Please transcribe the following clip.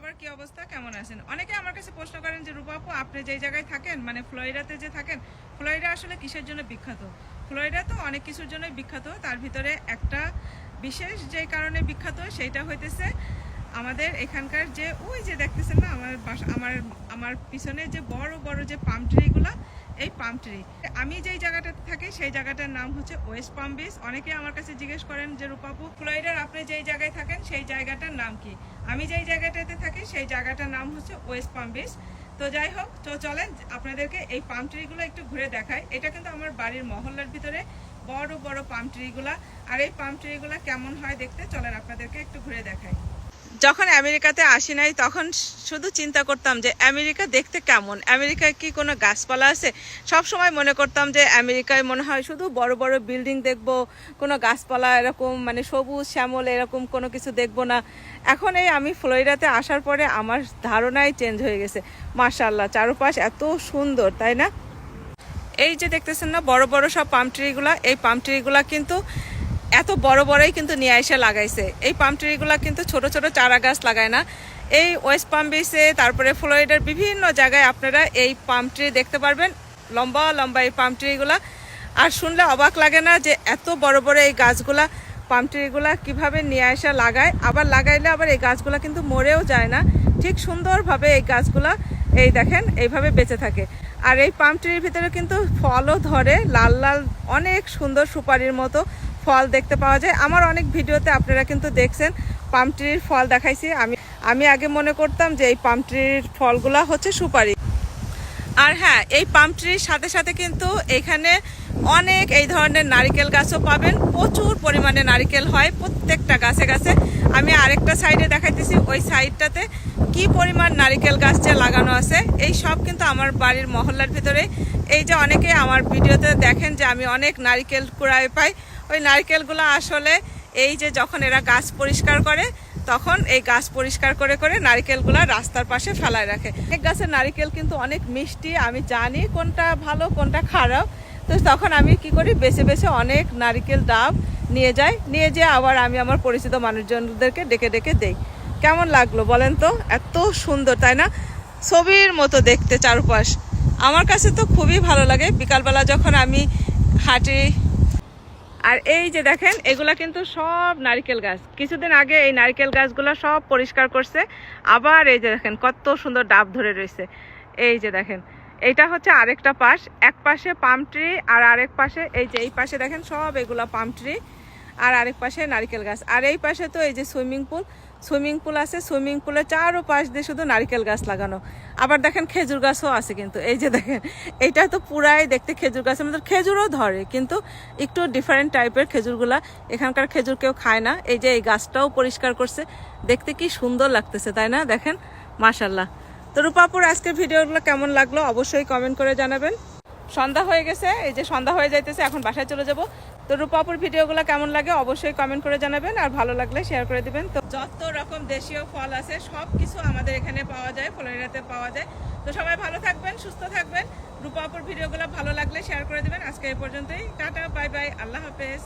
সবার কি অবস্থা? কেমন আছেন? অনেকে আমার কাছে প্রশ্ন করেন যে, রূপা আপু, আপনি যেই জায়গায় থাকেন মানে ফ্লোরিডাতে যে থাকেন, ফ্লোরিডা আসলে কিসের জন্য বিখ্যাত? ফ্লোরিডা তো অনেক কিছুর জন্যই বিখ্যাত। তার ভিতরে একটা বিশেষ যে কারণে বিখ্যাত, সেইটা হইতেছে আমাদের এখানকার যে, ওই যে দেখতেছেন না, আমার বাসা, আমার আমার পিছনে যে বড় বড় যে পাম ট্রিগুলো এই পাম ট্রি আমি যেই জায়গাটাতে থাকি, সেই জায়গাটার নাম হচ্ছে ওয়েস্ট পাম বিচ অনেকে আমার কাছে জিজ্ঞেস করেন যে, রূপাপু, ফ্লোরিডার আপনি যেই জায়গায় থাকেন, সেই জায়গাটার নাম কি? আমি যেই জায়গাটাতে থাকি, সেই জায়গাটার নাম হচ্ছে ওয়েস্ট পাম বিচ তো যাই হোক, তো চলেন, আপনাদেরকে এই পাম ট্রিগুলো একটু ঘুরে দেখাই। এটা কিন্তু আমার বাড়ির মহল্লার ভিতরে বড় বড় পাম ট্রিগুলা আর এই পাম ট্রিগুলা কেমন হয় দেখতে, চলেন আপনাদেরকে একটু ঘুরে দেখাই। যখন আমেরিকাতে আসি নাই, তখন শুধু চিন্তা করতাম যে আমেরিকা দেখতে কেমন? আমেরিকায় কি কোনো গাছপালা আছে? সব সময় মনে করতাম যে আমেরিকায় মনে হয় শুধু বড় বড় বিল্ডিং দেখব, কোনো গাছপালা এরকম মানে সবুজ, শ্যামল এরকম কোনো কিছু দেখব না। এখন এই আমি ফ্লোরিডাতে আসার পরে আমার ধারণাই চেঞ্জ হয়ে গেছে। মার্শাল্লাহ চারপাশ এত সুন্দর, তাই না? এই যে দেখতেছেন না, বড় বড় সব পাম ট্রিগুলা এই পাম ট্রিগুলা কিন্তু এত বড় বড়ই কিন্তু নিয়ে এসে লাগাইছে। এই পাম ট্রিগুলা কিন্তু ছোট ছোট চারা গাছ লাগায় না। এই ওয়েস্ট পাম বিচে তারপরে ফ্লোরিডার বিভিন্ন জায়গায় আপনারা এই পাম ট্রি দেখতে পারবেন। লম্বা লম্বা এই পাম ট্রিগুলা। আর শুনলে অবাক লাগে না যে এত বড় বড় এই গাছগুলা পাম ট্রিগুলা কীভাবে নিয়ে এসে লাগায়। আবার লাগাইলে আবার এই গাছগুলা কিন্তু মরেও যায় না। ঠিক সুন্দরভাবে এই গাছগুলা এই দেখেন, এইভাবে বেঁচে থাকে। আর এই পাম ট্রির ভিতরে কিন্তু ফলও ধরে, লাল লাল, অনেক সুন্দর সুপারির মতো। ফল দেখতে পাওয়া যায়। আমার অনেক ভিডিওতে আপনারা কিন্তু দেখছেন, পাম ট্রির ফল দেখাইছি। আমি আমি আগে মনে করতাম যে এই পাম ট্রির ফলগুলা হচ্ছে সুপারি। আর হ্যাঁ এই পাম ট্রির সাথে সাথে কিন্তু এখানে অনেক এই ধরনের নারিকেল গাছও পাবেন। প্রচুর পরিমাণে নারিকেল হয় প্রত্যেকটা গাছে গাছে। আমি আরেকটা সাইডে দেখাইতেছি, ওই সাইডটাতে কি পরিমাণ নারিকেল গাছ যে লাগানো আছে, এই সব কিন্তু আমার বাড়ির মহল্লার ভিতরে। এই যে অনেকে আমার ভিডিওতে দেখেন যে আমি অনেক নারিকেল কুড়ায় পাই ওই নারকেলগুলো আসলে এই যে যখন এরা গাছ পরিষ্কার করে, তখন এই গাছ পরিষ্কার করে করে নারকেলগুলো রাস্তার পাশে ফেলায় রাখে। এক গাছের নারকেল কিন্তু অনেক মিষ্টি, আমি জানি কোনটা ভালো, কোনটা খারাপ। তো তখন আমি কি করি, বেছে বেছে অনেক নারকেল ডাব নিয়ে যাই, নিয়ে যেয়ে আবার আমি আমার পরিচিত মানুষজনদেরকে ডেকে ডেকে দেই। কেমন লাগল বলেন তো? এত সুন্দর, তাই না? ছবির মতো দেখতে চারপাশ। আমার কাছে তো খুবই ভালো লাগে। বিকালবেলা যখন আমি হাঁটি আর এই যে দেখেন, এগুলা কিন্তু সব নারিকেল গাছ। কিছুদিন আগে এই নারিকেল গাছগুলো সব পরিষ্কার করছে। আবার এই যে দেখেন, কত সুন্দর ডাব ধরে রয়েছে। এই যে দেখেন এইটা হচ্ছে আরেকটা পাশ। এক পাশে পাম ট্রি আর আরেক পাশে, এই যে এই পাশে দেখেন, সব এগুলা পাম ট্রি আর আরেক পাশে নারিকেল গাছ। আর এই পাশে তো এই যে সুইমিং পুল সুইমিং পুল আছে, সুইমিং পুলের চারো পাশ দিয়ে শুধু নারিকেল গাছ লাগানো। আবার দেখেন খেজুর গাছও আছে কিন্তু, এই যে দেখেন এইটা তো পুরাই দেখতে খেজুর গাছ আমাদের খেজুরও ধরে, কিন্তু একটু ডিফারেন্ট টাইপের খেজুরগুলা, এখানকার খেজুর কেউ খায় না। এই যে এই গাছটাও পরিষ্কার করছে, দেখতে কি সুন্দর লাগতেছে, তাই না? দেখেন মাশাল্লাহ তো রূপাপুর, আজকের ভিডিওগুলো কেমন লাগল অবশ্যই কমেন্ট করে জানাবেন। সন্ধ্যা হয়ে গেছে, এই যে সন্ধ্যা হয়ে যাইতেছে, এখন বাসায় চলে যাব। তো রূপাপুর ভিডিওগুলো কেমন লাগে অবশ্যই কমেন্ট করে জানাবেন, আর ভালো লাগলে শেয়ার করে দিবেন। তো যত রকম দেশীয় ফল আছে সব কিছু আমাদের এখানে পাওয়া যায়, ফলেরাতে পাওয়া যায়। তো সবাই ভালো থাকবেন, সুস্থ থাকবেন। রূপাপুর ভিডিওগুলো ভালো লাগলে শেয়ার করে দিবেন। আজকে এই পর্যন্তই। টাটা বাই বাই আল্লাহ হাফেজ।